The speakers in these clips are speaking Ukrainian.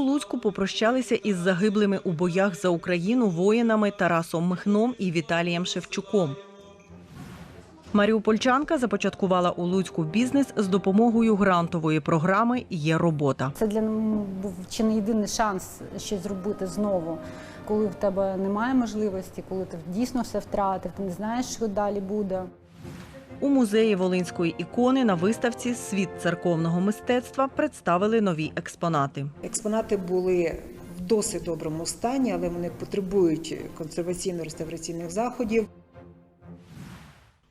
Луцьку попрощалися із загиблими у боях за Україну воїнами Тарасом Михном і Віталієм Шевчуком. Маріупольчанка започаткувала у Луцьку бізнес з допомогою грантової програми Є робота. Це для мене був чи не єдиний шанс щось зробити знову, коли в тебе немає можливості, коли ти дійсно все втратив, ти не знаєш, що далі буде. У музеї Волинської ікони на виставці Світ церковного мистецтва представили нові експонати. Експонати були в досить доброму стані, але вони потребують консерваційно-реставраційних заходів.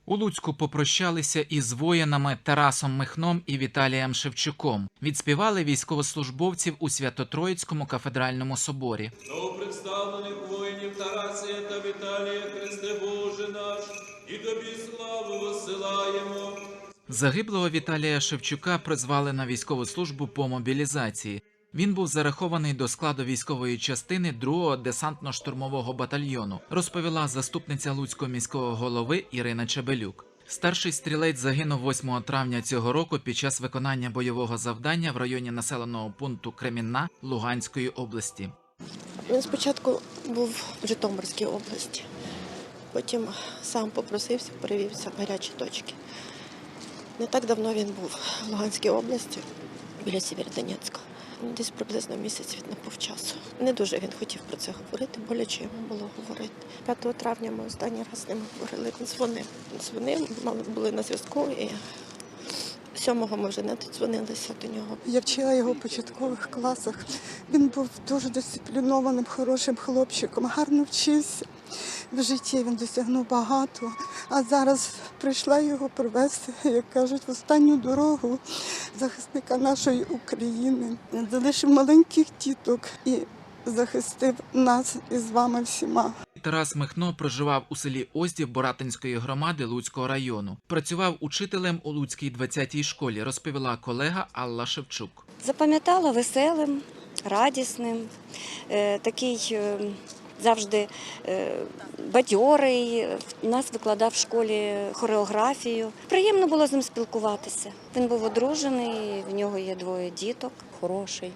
У Луцьку попрощалися із воїнами Тарасом Михном і Віталієм Шевчуком. Відспівали військовослужбовців у Свято-Троїцькому кафедральному соборі. Новопредставлених воїнів Тарасія та Віталія, Христе Боже наш, і тобі славу висилаємо. Загиблого Віталія Шевчука призвали на військову службу по мобілізації. Він був зарахований до складу військової частини 2-го десантно-штурмового батальйону, розповіла заступниця Луцького міського голови Ірина Чебелюк. Старший стрілець загинув 8 травня цього року під час виконання бойового завдання в районі населеного пункту Кремінна Луганської області. Він спочатку був в Житомирській області, потім сам попросився, перевівся в гарячі точки. Не так давно він був в Луганській області, біля Сєвєродонецька. Десь приблизно місяць віднапов часу. Не дуже він хотів про це говорити, боляче йому було говорити. 5 травня ми останній раз з ним говорили, він дзвонив. Дзвонив, мали були на зв'язку і 7-го ми вже не додзвонилися до нього. Я вчила його в початкових класах. Він був дуже дисциплінованим, хорошим хлопчиком, гарно вчився. В житті він досягнув багато, а зараз прийшла його привезти, як кажуть, в останню дорогу захисника нашої України. Він залишив маленьких діток і захистив нас із вами всіма. Тарас Михно проживав у селі Оздів Боратинської громади Луцького району. Працював учителем у Луцькій 20-й школі, розповіла колега Алла Шевчук. Запам'ятала веселим, радісним, е, такий е, завжди е, бадьорий. Нас викладав в школі хореографію. Приємно було з ним спілкуватися. Він був одружений, в нього є двоє діток. хороший,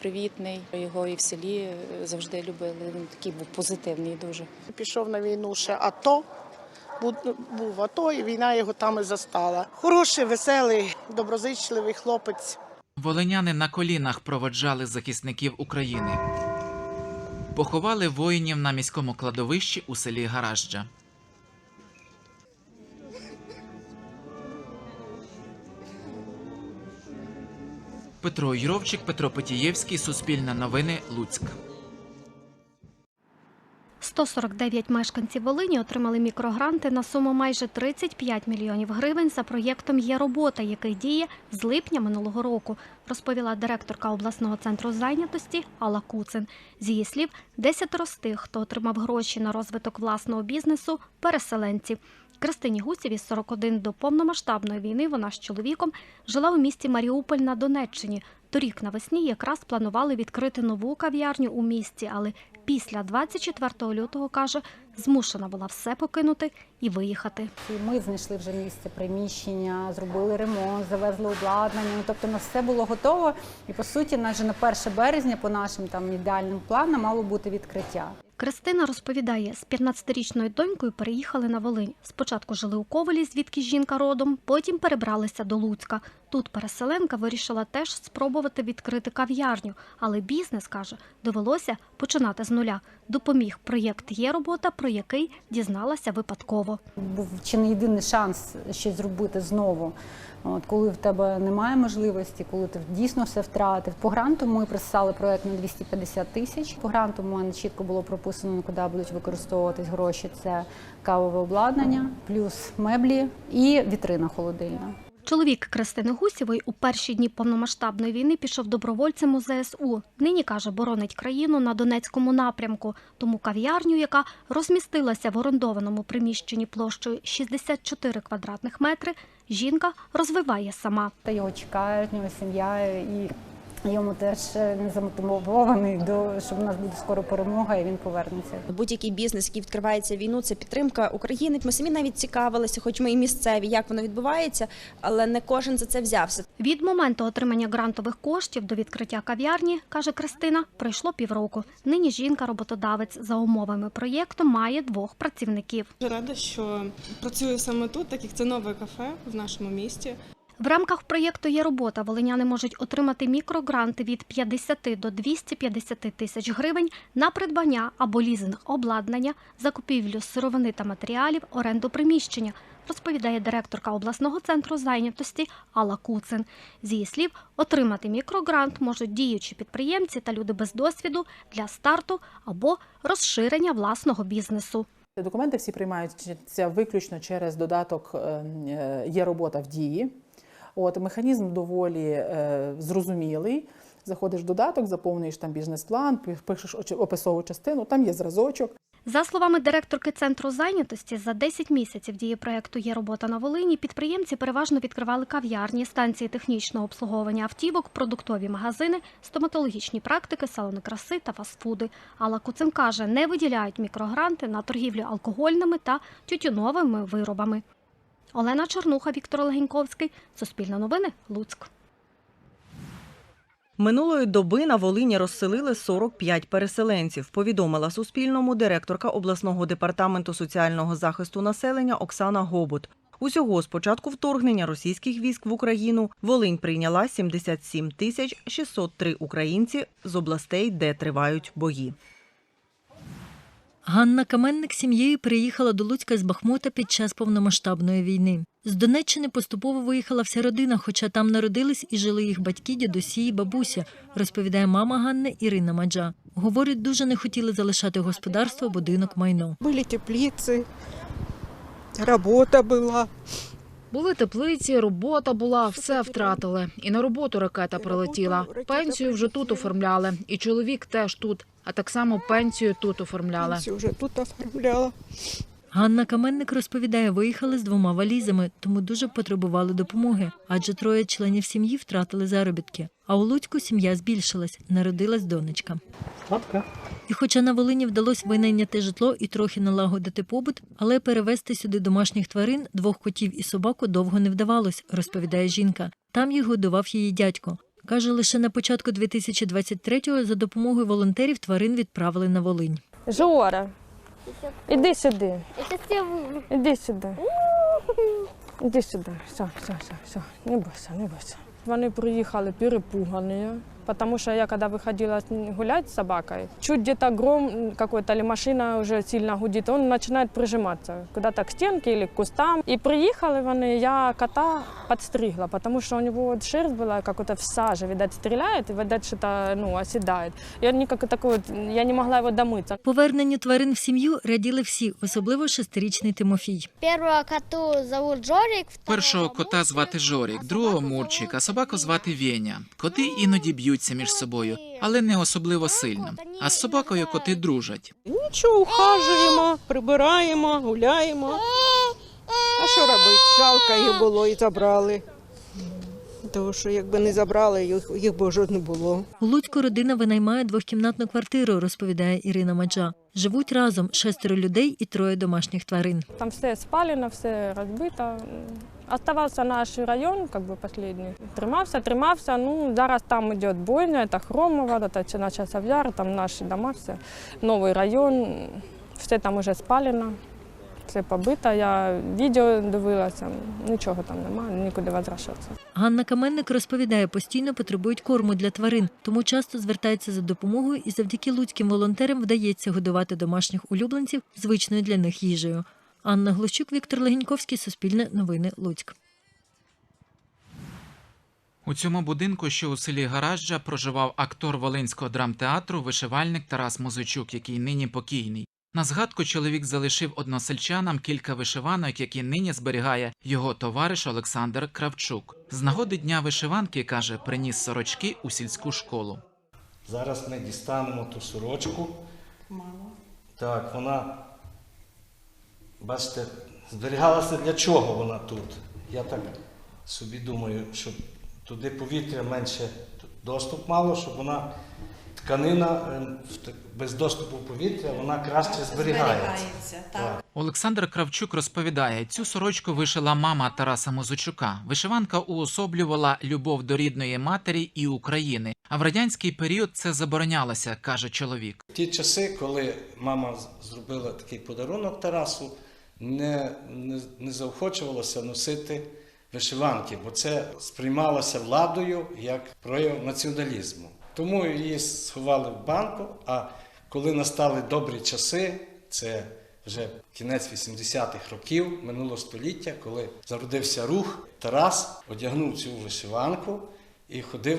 привітний. Його і в селі е, завжди любили. Він такий був позитивний дуже. Пішов на війну ще АТО. Був, був АТО, і війна його там і застала. Хороший, веселий, доброзичливий хлопець. Волиняни на колінах проводжали захисників України. Поховали воїнів на міському кладовищі у селі Гаражджа. Петро Юровчик, Петро Петієвський, Суспільне новини, Луцьк. 149 мешканців Волині отримали мікрогранти на суму майже 35 мільйонів гривень за проєктом Є робота, який діє з липня минулого року, розповіла директорка обласного центру зайнятості Алла Куцин. З її слів, 10 з тих, хто отримав гроші на розвиток власного бізнесу, переселенці. Кристині Гусєві з 41 до повномасштабної війни вона з чоловіком жила у місті Маріуполь на Донеччині. Торік навесні якраз планували відкрити нову кав'ярню у місті, але після 24 лютого каже, змушена була все покинути і виїхати. І ми знайшли вже місце приміщення, зробили ремонт, завезли обладнання. Ну, тобто, у нас все було готово. І по суті, навіть на 1 березня, по нашим там ідеальним планам, мало бути відкриття. Кристина розповідає, з 15-річною донькою переїхали на Волинь. Спочатку жили у Ковелі, звідки жінка родом, потім перебралися до Луцька. Тут переселенка вирішила теж спробувати відкрити кав'ярню, але бізнес каже, довелося починати з нуля. Допоміг проєкт Є робота, про який дізналася випадково. Був чи не єдиний шанс щось зробити знову. От, коли в тебе немає можливості, коли ти дійсно все втратив. По гранту ми присали проект на 250 тисяч. По гранту мене чітко було прописано, куди будуть використовуватись гроші. Це кавове обладнання, плюс меблі і вітрина холодильна. Чоловік Кристини Гусєвої у перші дні повномасштабної війни пішов добровольцем у ЗСУ. Нині каже, боронить країну на Донецькому напрямку. Тому кав'ярню, яка розмістилася в орендованому приміщенні площею 64 квадратних метри, жінка розвиває сама. Та його чекають, нього сім'я і Йому теж е, не замотивований до щоб у нас буде скоро перемога, і він повернеться. Будь-який бізнес, який відкривається війну, це підтримка України. Ми самі навіть цікавилися, хоч ми і місцеві, як воно відбувається, але не кожен за це взявся. Від моменту отримання грантових коштів до відкриття кав'ярні, каже Кристина, пройшло півроку. Нині жінка-роботодавець за умовами проєкту має двох працівників. Рада, що працюю саме тут, так як це нове кафе в нашому місті. В рамках проєкту є робота. Волиняни можуть отримати мікрогранти від 50 до 250 тисяч гривень на придбання або лізинг обладнання, закупівлю сировини та матеріалів, оренду приміщення. Розповідає директорка обласного центру зайнятості Алла Куцин. З її слів, отримати мікрогрант можуть діючі підприємці та люди без досвіду для старту або розширення власного бізнесу. Документи всі приймаються виключно через додаток е, е, є робота в дії. От механізм доволі е, зрозумілий. Заходиш в додаток, заповнюєш там бізнес-план, пишеш описову частину, там є зразочок. За словами директорки центру зайнятості, за 10 місяців дії проекту є робота на Волині. Підприємці переважно відкривали кав'ярні, станції технічного обслуговування автівок, продуктові магазини, стоматологічні практики, салони краси та фастфуди. Алла Куцин каже, не виділяють мікрогранти на торгівлю алкогольними та тютюновими виробами. Олена Чорнуха, Віктор Легеньковський, Суспільне новини, Луцьк. Минулої доби на Волині розселили 45 переселенців, повідомила Суспільному директорка обласного департаменту соціального захисту населення Оксана Гобут. Усього з початку вторгнення російських військ в Україну Волинь прийняла 77 тисяч 603 українці з областей, де тривають бої. Ганна Каменник з сім'єю приїхала до Луцька з Бахмута під час повномасштабної війни. З Донеччини поступово виїхала вся родина, хоча там народились і жили їх батьки, дідусі і бабуся, розповідає мама Ганни Ірина Маджа. Говорить, дуже не хотіли залишати господарство, будинок, майно. Були теплиці, робота була. Були теплиці, робота була, все втратили. І на роботу ракета прилетіла. Пенсію вже тут оформляли. І чоловік теж тут. А так само пенсію тут оформляли. Вже тут оформляла. Ганна Каменник розповідає, виїхали з двома валізами, тому дуже потребували допомоги, адже троє членів сім'ї втратили заробітки. А у Луцьку сім'я збільшилась, народилась донечка. І хоча на Волині вдалося винайняти житло і трохи налагодити побут, але перевезти сюди домашніх тварин, двох котів і собаку довго не вдавалось, розповідає жінка. Там їх годував її дядько. Каже, лише на початку 2023-го за допомогою волонтерів тварин відправили на Волинь. Жора, іди сюди. Іди сюди. Іди сюди. Все, все, все, все. Не бойся, не бойся. Вони приїхали перепугані, потому что я когда выходила гулять с собакой, чуть где-то гром какой-то или машина уже сильно гудит, он начинает прижиматься куда-то к стенке или к кустам. И приехали вони, я кота подстригла, потому что у него вот шерсть была какой-то в саже, видать, стреляет, и, видать, что-то ну, оседает. И он никак такой вот, я не могла его домыться. Поверненню тварин в сім'ю раділи всі, особливо шестирічний Тимофій. Першого коту зовут Жорик, Першого кота звати Жорік, другого Мурчик, а собаку звати Веня. Коти іноді б'ються між собою, але не особливо сильно. А з собакою коти дружать. Нічого, ухажуємо, прибираємо, гуляємо. А що робити? Жалко їх було і забрали. Тому що якби не забрали, їх, їх би вже не було. У Луцьку родина винаймає двохкімнатну квартиру, розповідає Ірина Маджа. Живуть разом шестеро людей і троє домашніх тварин. Там все спалено, все розбито. Оставався наш район, как бы последний. Тримався, тримався. Ну, зараз там йде бойня, це Хромова, це на Часов'яр, там наші дома, все. Новий район, все там уже спалено, все побито. Я відео дивилася, нічого там немає, нікуди возвращатися. Ганна Каменник розповідає, постійно потребують корму для тварин, тому часто звертається за допомогою і завдяки луцьким волонтерам вдається годувати домашніх улюбленців звичною для них їжею. Анна Глущук, Віктор Легеньковський, Суспільне новини, Луцьк. У цьому будинку, що у селі Гаражджа, проживав актор Волинського драмтеатру, вишивальник Тарас Музичук, який нині покійний. На згадку чоловік залишив односельчанам кілька вишиванок, які нині зберігає його товариш Олександр Кравчук. З нагоди дня вишиванки каже, приніс сорочки у сільську школу. Зараз ми дістанемо ту сорочку. Так, вона, бачите, зберігалася для чого вона тут. Я так собі думаю, щоб туди повітря менше доступ мало, щоб вона тканина е, в без доступу повітря вона краще зберігається. Так. Олександр Кравчук розповідає, цю сорочку вишила мама Тараса Мозучука. Вишиванка уособлювала любов до рідної матері і України. А в радянський період це заборонялося, каже чоловік. Ті часи, коли мама зробила такий подарунок Тарасу, не, не, не заохочувалося носити вишиванки, бо це сприймалося владою як прояв націоналізму. Тому її сховали в банку. А коли настали добрі часи, це вже кінець 80-х років минулого століття, коли зародився рух, Тарас одягнув цю вишиванку і ходив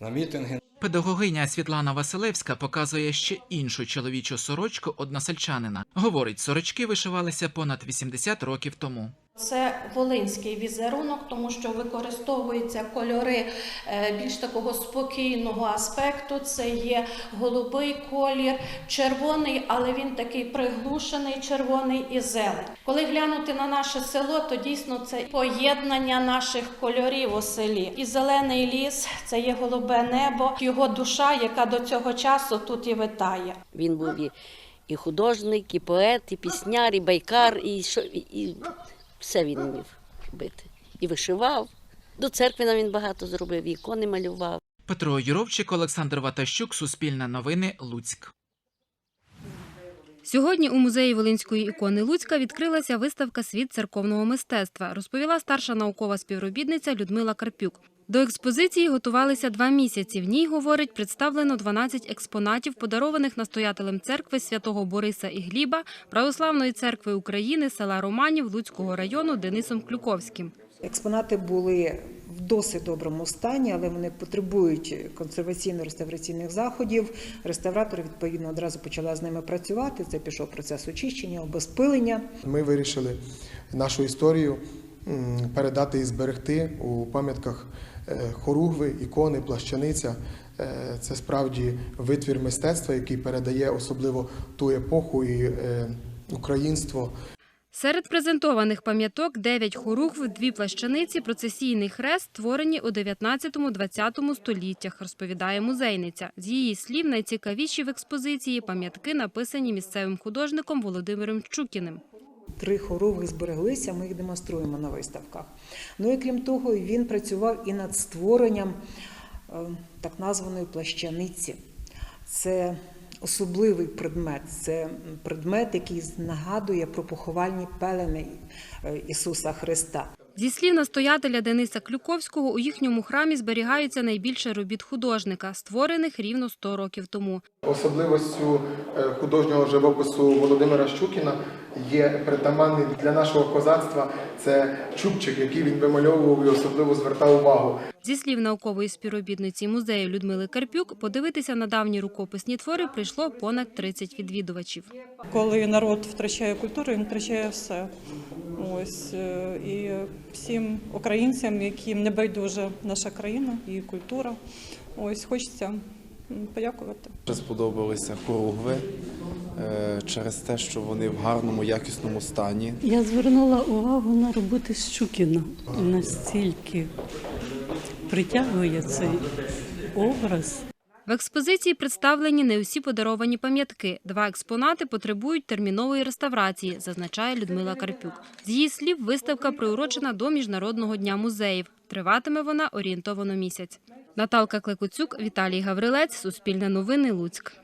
на мітинги. Педагогиня Світлана Василевська показує ще іншу чоловічу сорочку односельчанина. Говорить, сорочки вишивалися понад 80 років тому. Це волинський візерунок, тому що використовуються кольори е, більш такого спокійного аспекту. Це є голубий колір, червоний, але він такий приглушений, червоний і зелень. Коли глянути на наше село, то дійсно це поєднання наших кольорів у селі. І зелений ліс це є голубе небо, його душа, яка до цього часу тут і витає. Він був і, художник, і поет, і пісняр, і байкар, і, що, і все він вмів робити. І вишивав. До церкви нам він багато зробив, ікони малював. Петро Юровчик, Олександр Ватащук, Суспільне новини, Луцьк. Сьогодні у музеї Волинської ікони Луцька відкрилася виставка Світ церковного мистецтва, розповіла старша наукова співробітниця Людмила Карпюк. До експозиції готувалися два місяці. В ній, говорить, представлено 12 експонатів, подарованих настоятелем церкви святого Бориса і Гліба, Православної церкви України, села Романів Луцького району Денисом Клюковським. Експонати були в досить доброму стані, але вони потребують консерваційно-реставраційних заходів. Реставратор відповідно одразу почала з ними працювати. Це пішов процес очищення, обезпилення. Ми вирішили нашу історію передати і зберегти у пам'ятках хоругви, ікони, плащаниця. Е, Це справді витвір мистецтва, який передає особливо ту епоху і е, українство. Серед презентованих пам'яток 9 хоругв, дві плащаниці, процесійний хрест, створені у 19-20 століттях, розповідає музейниця. З її слів, найцікавіші в експозиції пам'ятки написані місцевим художником Володимиром Чукіним. Три хорови збереглися, ми їх демонструємо на виставках. Ну і крім того, він працював і над створенням е, так названої плащаниці. Це особливий предмет, це предмет, який нагадує про поховальні пелени е, Ісуса Христа. Зі слів настоятеля Дениса Клюковського, у їхньому храмі зберігається найбільше робіт художника, створених рівно 100 років тому. Особливостю е, художнього живопису Володимира Щукіна є притаманний для нашого козацтва. Це чубчик, який він вимальовував і особливо звертав увагу. Зі слів наукової співробітниці музею Людмили Карпюк, подивитися на давні рукописні твори прийшло понад 30 відвідувачів. Коли народ втрачає культуру, він втрачає все. Ось е, і всім українцям, яким не байдужа наша країна і культура. Ось хочеться подякувати. Дуже сподобалися хоругви е, через те, що вони в гарному, якісному стані. Я звернула увагу на роботи Щукіна. Настільки притягує цей образ. В експозиції представлені не усі подаровані пам'ятки. Два експонати потребують термінової реставрації, зазначає Людмила Карпюк. З її слів, виставка приурочена до Міжнародного дня музеїв. Триватиме вона орієнтовано місяць. Наталка Клекуцюк, Віталій Гаврилець, Суспільне новини, Луцьк.